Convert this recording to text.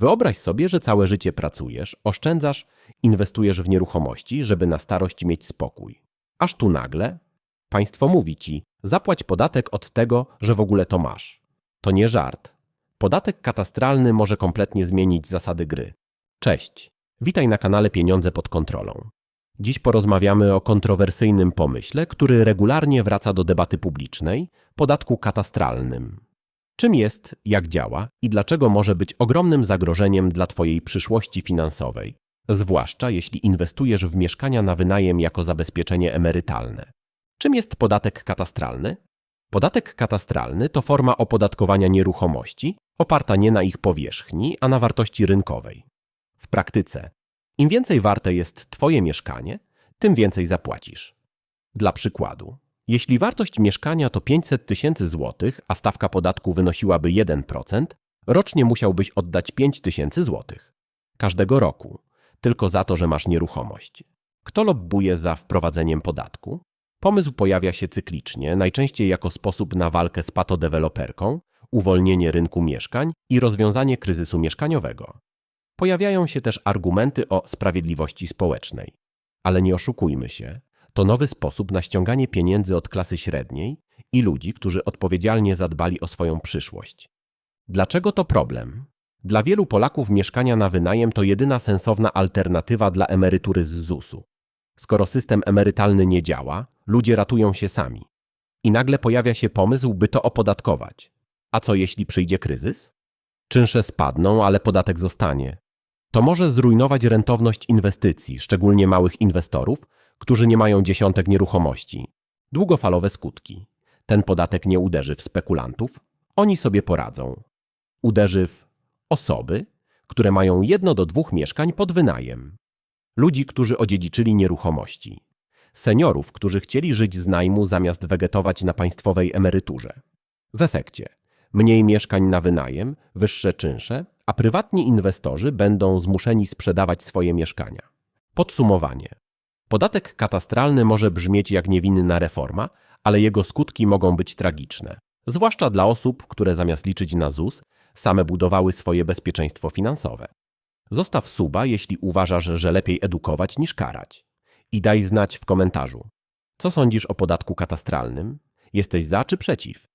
Wyobraź sobie, że całe życie pracujesz, oszczędzasz, inwestujesz w nieruchomości, żeby na starość mieć spokój. Aż tu nagle państwo mówi ci: zapłać podatek od tego, że w ogóle to masz. To nie żart. Podatek katastralny może kompletnie zmienić zasady gry. Cześć. Witaj na kanale Pieniądze pod kontrolą. Dziś porozmawiamy o kontrowersyjnym pomyśle, który regularnie wraca do debaty publicznej podatku katastralnym. Czym jest, jak działa i dlaczego może być ogromnym zagrożeniem dla Twojej przyszłości finansowej, zwłaszcza jeśli inwestujesz w mieszkania na wynajem jako zabezpieczenie emerytalne. Czym jest podatek katastralny? Podatek katastralny to forma opodatkowania nieruchomości oparta nie na ich powierzchni, a na wartości rynkowej. W praktyce, im więcej warte jest Twoje mieszkanie, tym więcej zapłacisz. Dla przykładu, jeśli wartość mieszkania to 500 tysięcy złotych, a stawka podatku wynosiłaby 1%, rocznie musiałbyś oddać 5 tysięcy złotych. Każdego roku, tylko za to, że masz nieruchomość. Kto lobbuje za wprowadzeniem podatku? Pomysł pojawia się cyklicznie, najczęściej jako sposób na walkę z patodeweloperką, uwolnienie rynku mieszkań i rozwiązanie kryzysu mieszkaniowego. Pojawiają się też argumenty o sprawiedliwości społecznej. Ale nie oszukujmy się, to nowy sposób na ściąganie pieniędzy od klasy średniej i ludzi, którzy odpowiedzialnie zadbali o swoją przyszłość. Dlaczego to problem? Dla wielu Polaków mieszkania na wynajem to jedyna sensowna alternatywa dla emerytury z ZUS-u. Skoro system emerytalny nie działa, ludzie ratują się sami. I nagle pojawia się pomysł, by to opodatkować. A co jeśli przyjdzie kryzys? Czynsze spadną, ale podatek zostanie. To może zrujnować rentowność inwestycji, szczególnie małych inwestorów, którzy nie mają dziesiątek nieruchomości. Długofalowe skutki. Ten podatek nie uderzy w spekulantów, oni sobie poradzą. Uderzy w osoby, które mają jedno do dwóch mieszkań pod wynajem. Ludzi, którzy odziedziczyli nieruchomości. Seniorów, którzy chcieli żyć z najmu zamiast wegetować na państwowej emeryturze. W efekcie mniej mieszkań na wynajem, wyższe czynsze, a prywatni inwestorzy będą zmuszeni sprzedawać swoje mieszkania. Podsumowanie. Podatek katastralny może brzmieć jak niewinna reforma, ale jego skutki mogą być tragiczne. Zwłaszcza dla osób, które zamiast liczyć na ZUS, same budowały swoje bezpieczeństwo finansowe. Zostaw suba, jeśli uważasz, że lepiej edukować niż karać. I daj znać w komentarzu. Co sądzisz o podatku katastralnym? Jesteś za czy przeciw?